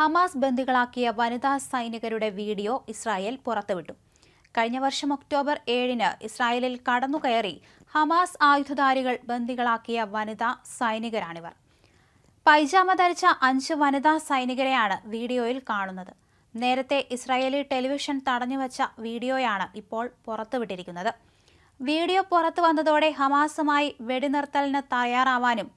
Hamas ബന്ദികളാക്കിയ വനിതാ സൈനികരുടെ video Israel പുറത്തുവിട്ടു. കഴിഞ്ഞ വർഷം ഒക്ടോബർ ഏഴിന് ഇസ്രായേലിൽ കടന്നുകയറി ഹമാസ് ആയുധധാരികൾ ബന്ദികളാക്കിയ വനിതാ സൈനികരാണിവർ. പൈജാമ ധരിച്ച അഞ്ച് വനിതാ സൈനികരെയാണ് വീഡിയോയിൽ കാണുന്നത്. നേരത്തെ ഇസ്രായേലി ടെലിവിഷൻ തടഞ്ഞുവച്ച വീഡിയോയാണ് ഇപ്പോൾ പുറത്തുവിട്ടിരിക്കുന്നത്. വീഡിയോ പുറത്തു വന്നതോടെ ഹമാസുമായി വെടിനിർത്തലിന് തയ്യാറാവാനും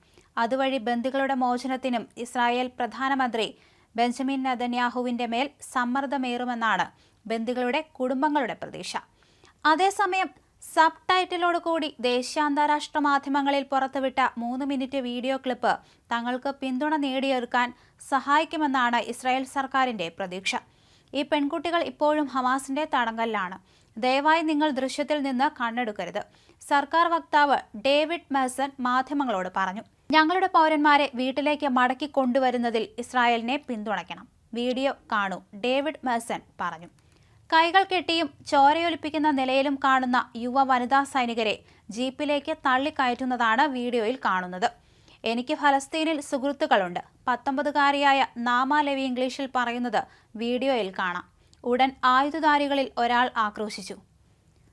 അതുവഴി ബന്ദികളുടെ മോചനത്തിനും ഇസ്രായേൽ പ്രധാനമന്ത്രി ബെഞ്ചമിൻ നദന്യാഹുവിന്റെ മേൽ സമ്മർദ്ദമേറുമെന്നാണ് ബന്ദികളുടെ കുടുംബങ്ങളുടെ പ്രതീക്ഷ. അതേസമയം സബ് ടൈറ്റിലോട് കൂടി ദേശീയ അന്താരാഷ്ട്ര മാധ്യമങ്ങളിൽ പുറത്തുവിട്ട മൂന്ന് മിനിറ്റ് വീഡിയോ ക്ലിപ്പ് തങ്ങൾക്ക് പിന്തുണ നേടിയെടുക്കാൻ സഹായിക്കുമെന്നാണ് ഇസ്രായേൽ സർക്കാരിന്റെ പ്രതീക്ഷ. ഈ പെൺകുട്ടികൾ ഇപ്പോഴും ഹമാസിന്റെ തടങ്കലിലാണ്. ദയവായി നിങ്ങൾ ദൃശ്യത്തിൽ നിന്ന് കണ്ണെടുക്കരുത് സർക്കാർ വക്താവ് ഡേവിഡ് മെസൺ മാധ്യമങ്ങളോട് പറഞ്ഞു. ഞങ്ങളുടെ പൗരന്മാരെ വീട്ടിലേക്ക് മടക്കി കൊണ്ടുവരുന്നതിൽ ഇസ്രായേലിനെ പിന്തുണയ്ക്കണം. വീഡിയോ കാണൂ. ഡേവിഡ് മെസൺ പറഞ്ഞു. കൈകൾ കെട്ടിയും ചോരയൊലിപ്പിക്കുന്ന നിലയിലും കാണുന്ന യുവ വനിതാ സൈനികരെ ജീപ്പിലേക്ക് തള്ളിക്കയറ്റുന്നതാണ് വീഡിയോയിൽ കാണുന്നത്. എനിക്ക് ഫലസ്തീനിൽ സുഹൃത്തുക്കളുണ്ട്. പത്തൊമ്പതുകാരിയായ നാമ ലവി ഇംഗ്ലീഷിൽ പറയുന്നത് വീഡിയോയിൽ കാണാം. ഉടൻ ആയുധധാരികളിൽ ഒരാൾ ആക്രോശിച്ചു.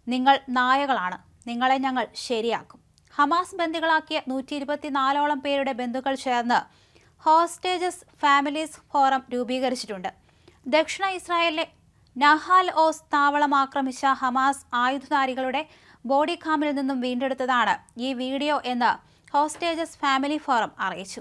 നിങ്ങൾ നായകളാണ്. നിങ്ങളെ ഞങ്ങൾ ശരിയാക്കും. ഹമാസ് ബന്ദികളാക്കിയ നൂറ്റി ഇരുപത്തിനാലോളം പേരുടെ ബന്ധുക്കൾ ചേർന്ന് ഹോസ്റ്റേജസ് ഫാമിലീസ് ഫോറം രൂപീകരിച്ചിട്ടുണ്ട്. ദക്ഷിണ ഇസ്രായേലിലെ നഹാൽ ഓസ് താവളം ആക്രമിച്ച ഹമാസ് ആയുധധാരികളുടെ ബോഡി ഖാമിൽ നിന്നും വീണ്ടെടുത്തതാണ് ഈ വീഡിയോ എന്ന് ഹോസ്റ്റേജസ് ഫാമിലി ഫോറം അറിയിച്ചു.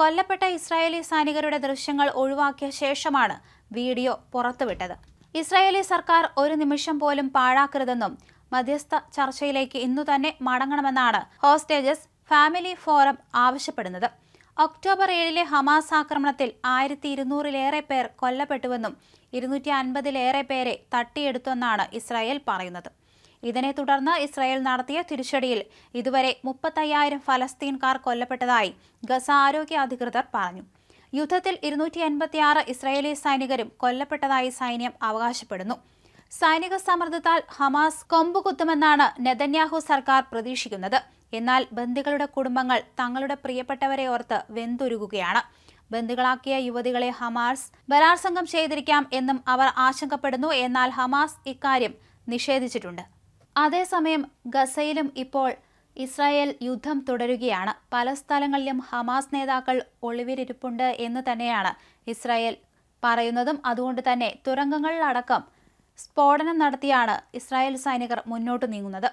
കൊല്ലപ്പെട്ട ഇസ്രായേലി സൈനികരുടെ ദൃശ്യങ്ങൾ ഒഴിവാക്കിയ ശേഷമാണ് വീഡിയോ പുറത്തുവിട്ടത്. ഇസ്രായേലി സർക്കാർ ഒരു നിമിഷം പോലും പാഴാക്കരുതെന്നും മധ്യസ്ഥ ചർച്ചയിലേക്ക് ഇന്നു തന്നെ മടങ്ങണമെന്നാണ് ഹോസ്റ്റേജസ് ഫാമിലി ഫോറം ആവശ്യപ്പെടുന്നത്. ഒക്ടോബർ ഏഴിലെ ഹമാസ് ആക്രമണത്തിൽ ആയിരത്തി ഇരുന്നൂറിലേറെ പേർ കൊല്ലപ്പെട്ടുവെന്നും ഇരുന്നൂറ്റി അൻപതിലേറെ പേരെ തട്ടിയെടുത്തെന്നാണ് ഇസ്രായേൽ പറയുന്നത്. ഇതിനെ തുടർന്ന് ഇസ്രായേൽ നടത്തിയ തിരിച്ചടിയിൽ ഇതുവരെ മുപ്പത്തയ്യായിരം ഫലസ്തീൻകാർ കൊല്ലപ്പെട്ടതായി ഗസ ആരോഗ്യ അധികൃതർ പറഞ്ഞു. യുദ്ധത്തിൽ ഇരുന്നൂറ്റി എൺപത്തിയാറ് ഇസ്രായേലി സൈനികരും കൊല്ലപ്പെട്ടതായി സൈന്യം അവകാശപ്പെടുന്നു. സൈനിക സമ്മർദ്ദത്താൽ ഹമാസ് കൊമ്പുകുത്തുമെന്നാണ് നെതന്യാഹു സർക്കാർ പ്രതീക്ഷിക്കുന്നത്. എന്നാൽ ബന്ദികളുടെ കുടുംബങ്ങൾ തങ്ങളുടെ പ്രിയപ്പെട്ടവരെ ഓർത്ത് വെന്തുരുകുകയാണ്. ബന്ദികളാക്കിയ യുവതികളെ ഹമാസ് ബലാത്സംഗം ചെയ്തിരിക്കാം എന്നും അവർ ആശങ്കപ്പെടുന്നു. എന്നാൽ ഹമാസ് ഇക്കാര്യം നിഷേധിച്ചിട്ടുണ്ട്. അതേസമയം ഗസയിലും ഇപ്പോൾ ഇസ്രായേൽ യുദ്ധം തുടരുകയാണ്. പല സ്ഥലങ്ങളിലും ഹമാസ് നേതാക്കൾ ഒളിവിലിരിപ്പുണ്ട് എന്ന് തന്നെയാണ് ഇസ്രായേൽ പറയുന്നതും. അതുകൊണ്ട് തന്നെ തുരങ്കങ്ങളിലടക്കം സ്ഫോടനം നടത്തിയാണ് ഇസ്രായേൽ സൈനികർ മുന്നോട്ട് നീങ്ങുന്നത്.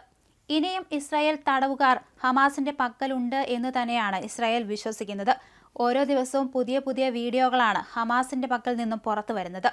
ഇനിയും ഇസ്രായേൽ തടവുകാർ ഹമാസിന്റെ പക്കലുണ്ട് എന്ന് തന്നെയാണ് ഇസ്രായേൽ വിശ്വസിക്കുന്നത്. ഓരോ ദിവസവും പുതിയ പുതിയ വീഡിയോകളാണ് ഹമാസിന്റെ പക്കൽ നിന്നും പുറത്തു വരുന്നത്